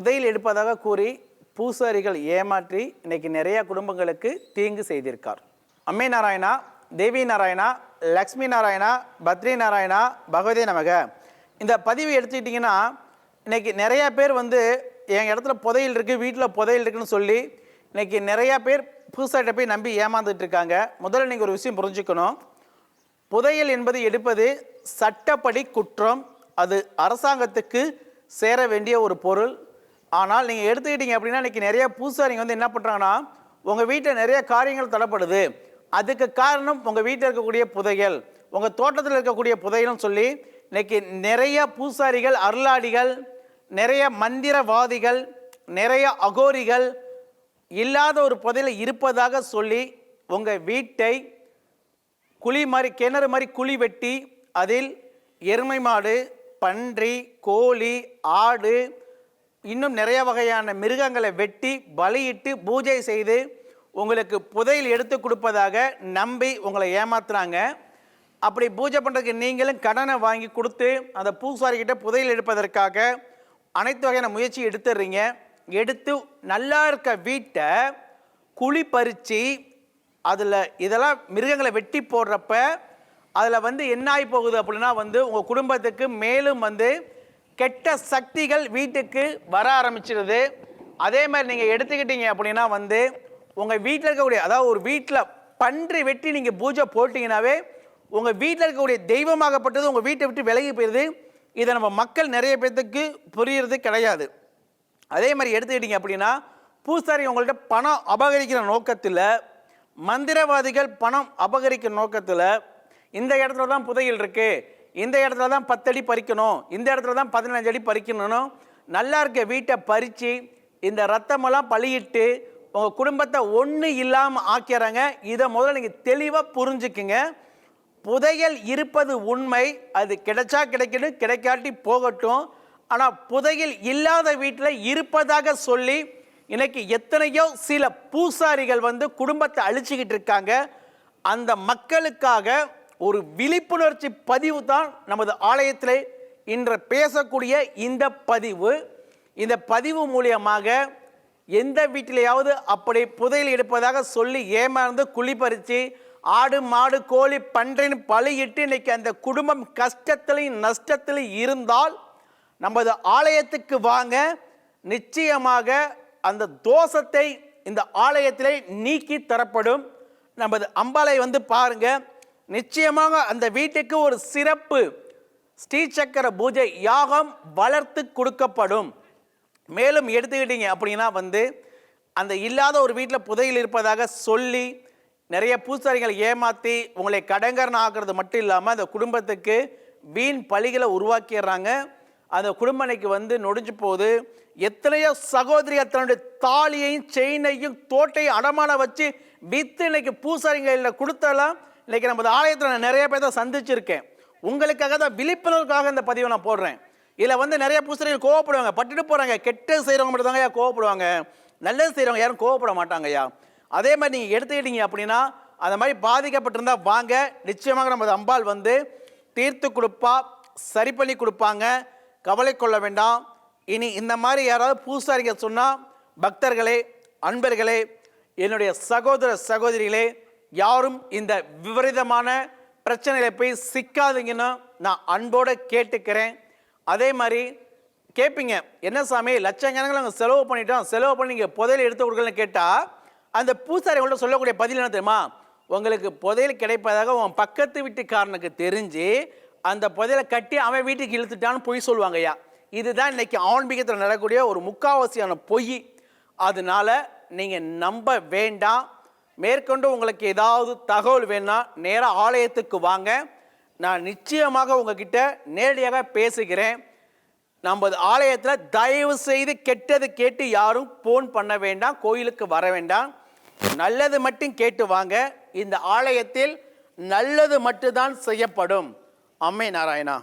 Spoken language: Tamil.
புதையல் எடுப்பதாக கூறி பூசாரிகள் ஏமாற்றி இன்னைக்கு நிறைய குடும்பங்களுக்கு தீங்கு செய்திருக்கார். அம்மை நாராயணா தேவி நாராயணா லக்ஷ்மி நாராயணா பத்ரி நாராயணா பகவதி நமக. இந்த பதிவு எடுத்துக்கிட்டிங்கன்னா இன்னைக்கு நிறையா பேர் வந்து என் இடத்துல புதையல் இருக்குது வீட்டில் புதையல் இருக்குன்னு சொல்லி இன்றைக்கி நிறையா பேர் பூசாரிட்ட போய் நம்பி ஏமாந்துட்டு இருக்காங்க. முதல்ல நீங்கள் ஒரு விஷயம் புரிஞ்சுக்கணும். புதையல் என்பது எடுப்பது சட்டப்படி குற்றம் அது அரசாங்கத்துக்கு சேர வேண்டிய ஒரு பொருள் ஆனால் நீங்கள் எடுத்துக்கிட்டீங்க அப்படின்னா இன்றைக்கி நிறைய பூசாரிங்க வந்து என்ன பண்ணுறாங்கன்னா உங்கள் வீட்டில் நிறைய காரியங்கள் தடப்படுது அதுக்கு காரணம் உங்கள் வீட்டில் இருக்கக்கூடிய புதைகள் உங்கள் தோட்டத்தில் இருக்கக்கூடிய புதைகள்னு சொல்லி இன்றைக்கி நிறைய பூசாரிகள் அருளாடிகள் நிறைய மந்திரவாதிகள் நிறைய அகோரிகள் இல்லாத ஒரு புதையில் இருப்பதாக சொல்லி உங்கள் வீட்டை குழி மாதிரி கிணறு மாதிரி குழி வெட்டி அதில் எருமை மாடு பன்றி கோழி ஆடு இன்னும் நிறைய வகையான மிருகங்களை வெட்டி பலியிட்டு பூஜை செய்து உங்களுக்கு புதையல் எடுத்து கொடுப்பதாக நம்பி உங்களை ஏமாத்துறாங்க. அப்படி பூஜை பண்ணுறதுக்கு நீங்களும் கடனை வாங்கி கொடுத்து அந்த பூசாரிக்கிட்ட புதையல் எடுப்பதற்காக அனைத்து வகையான முயற்சி எடுத்துடுறீங்க எடுத்து நல்லா இருக்க வீட்டை குழி பறித்து அதில் இதெல்லாம் மிருகங்களை வெட்டி போடுறப்ப அதில் வந்து என்ன ஆகி போகுது அப்படின்னா வந்து உங்கள் குடும்பத்துக்கு மேலும் வந்து கெட்ட சக்திகள் வீட்டுக்கு வர ஆரம்பிச்சிடுது அதே மாதிரி நீங்கள் எடுத்துக்கிட்டீங்க அப்படின்னா வந்து உங்கள் வீட்டில் இருக்கக்கூடிய அதாவது ஒரு வீட்டில் பன்றி வெட்டி நீங்கள் பூஜை போட்டிங்கனாவே உங்கள் வீட்டில் இருக்கக்கூடிய தெய்வமாகப்பட்டது உங்கள் வீட்டை விட்டு விலகி போயிடுது இதை நம்ம மக்கள் நிறைய பேர்த்துக்கு புரியறது கிடையாது. அதே மாதிரி எடுத்துக்கிட்டீங்க அப்படின்னா பூசாரி உங்கள்கிட்ட பணம் அபகரிக்கிற நோக்கத்தில் மந்திரவாதிகள் பணம் அபகரிக்கிற நோக்கத்தில் இந்த இடத்துல தான் புதையல் இருக்குது இந்த இடத்துல தான் பத்தடி பறிக்கணும் இந்த இடத்துல தான் பதினஞ்சு அடி பறிக்கணும் நல்லா இருக்க வீட்டை பறித்து இந்த ரத்தமெல்லாம் பழியிட்டு உங்கள் குடும்பத்தை ஒன்று இல்லாமல் ஆக்கிறாங்க இதை முதல்ல நீங்கள் தெளிவாக புரிஞ்சுக்குங்க. புதையல் இருப்பது உண்மை அது கிடைச்சா கிடைக்கணும் கிடைக்காட்டி போகட்டும். ஆனால் புதையல் இல்லாத வீட்டில் இருப்பதாக சொல்லி இன்னைக்கு எத்தனையோ சில பூசாரிகள் வந்து குடும்பத்தை அழிச்சுக்கிட்டு இருக்காங்க. அந்த மக்களுக்காக ஒரு விழிப்புணர்ச்சி பதிவு தான் நமது ஆலயத்தில் இன்று பேசக்கூடிய இந்த பதிவு. இந்த பதிவு மூலியமாக எந்த வீட்டிலேயாவது அப்படி புதையல் எடுப்பதாக சொல்லி ஏமாந்து குழி பறித்து ஆடு மாடு கோழி பன்றின் பழியிட்டு இன்னைக்கு அந்த குடும்பம் கஷ்டத்திலையும் நஷ்டத்திலையும் இருந்தால் நமது ஆலயத்துக்கு வாங்க நிச்சயமாக அந்த தோஷத்தை இந்த ஆலயத்திலே நீக்கி தரப்படும். நமது அம்பாலை வந்து பாருங்கள் நிச்சயமாக அந்த வீட்டுக்கு ஒரு சிறப்பு ஸ்ரீசக்கர பூஜை யாகம் வளர்த்து கொடுக்கப்படும். மேலும் எடுத்துக்கிட்டீங்க அப்படின்னா வந்து அந்த இல்லாத ஒரு வீட்டில் புதையில் இருப்பதாக சொல்லி நிறைய பூசாரிகளை ஏமாற்றி உங்களை கடங்கரன் ஆக்குறது மட்டும் இல்லாமல் அந்த குடும்பத்துக்கு வீண் பழிகளை உருவாக்கிடுறாங்க. அந்த குடும்பனைக்கு வந்து நொடிஞ்சு போது எத்தனையோ சகோதரி தன்னுடைய தாலியையும் செயினையும் தோட்டையும் அடமான வச்சு வித்து இன்னைக்கு பூசாரிகளில் கொடுத்தலாம் இன்னைக்கு நமது ஆலயத்தில் நான் நிறைய தான் சந்திச்சிருக்கேன். உங்களுக்காக தான் விழிப்புணர்வுக்காக இந்த பதிவை நான் போடுறேன். இதில் வந்து நிறைய பூசாரிகள் கோவப்படுவாங்க. பட்டுட்டு போகிறாங்க கெட்டது செய்கிறவங்க மட்டும் தாங்க ஐயா கோவப்படுவாங்க. நல்லது செய்கிறவங்க யாரும் கோவப்பட மாட்டாங்க ஐயா அதே மாதிரி நீங்கள் எடுத்துக்கிட்டீங்க அப்படின்னா அந்த மாதிரி பாதிக்கப்பட்டிருந்தா வாங்க. நிச்சயமாக நமது அம்பாள் வந்து தீர்த்து கொடுப்பா சரி பண்ணி கொடுப்பாங்க. கவலை கொள்ள வேண்டாம். இனி இந்த மாதிரி யாராவது பூசாரிங்க சொன்னால் பக்தர்களே அன்பர்களே என்னுடைய சகோதர சகோதரிகளே யாரும் இந்த விபரீதமான பிரச்சனைகளை போய் சிக்காதீங்கன்னு நான் அன்போடு கேட்டுக்கிறேன். அதே மாதிரி கேட்பீங்க என்ன சாமி லட்சக்கணக்கில் நாங்கள் செலவு பண்ணிட்டோம் செலவு பண்ணி நீங்கள் புதையல் எடுத்து கொடுக்கலன்னு கேட்டால் அந்த பூசாரி உங்கள்ட்ட சொல்லக்கூடிய பதில் என்ன தெரியுமா? உங்களுக்கு புதையல் கிடைப்பதாக உன் பக்கத்து வீட்டுக்காரனுக்கு தெரிஞ்சு அந்த புதையலை கட்டி அவன் வீட்டுக்கு இழுத்துட்டான்னு பொய் சொல்லுவாங்க ஐயா இதுதான் இன்றைக்கி ஆன்மீகத்தில் நடக்கக்கூடிய ஒரு முக்காவாசியான பொய். அதனால நீங்கள் நம்ப வேண்டாம். மேற்கொண்டு உங்களுக்கு ஏதாவது தகவல் வேணால் நேராக ஆலயத்துக்கு வாங்க. நான் நிச்சயமாக உங்ககிட்ட நேரடியாக பேசுகிறேன். நமது ஆலயத்தில் தயவு செய்து கெட்டது கேட்டு யாரும் ஃபோன் பண்ண வேண்டாம் கோயிலுக்கு வர வேண்டாம். நல்லது மட்டும் கேட்டு வாங்க. இந்த ஆலயத்தில் நல்லது மட்டும்தான் செய்யப்படும். அம்மை நாராயணா.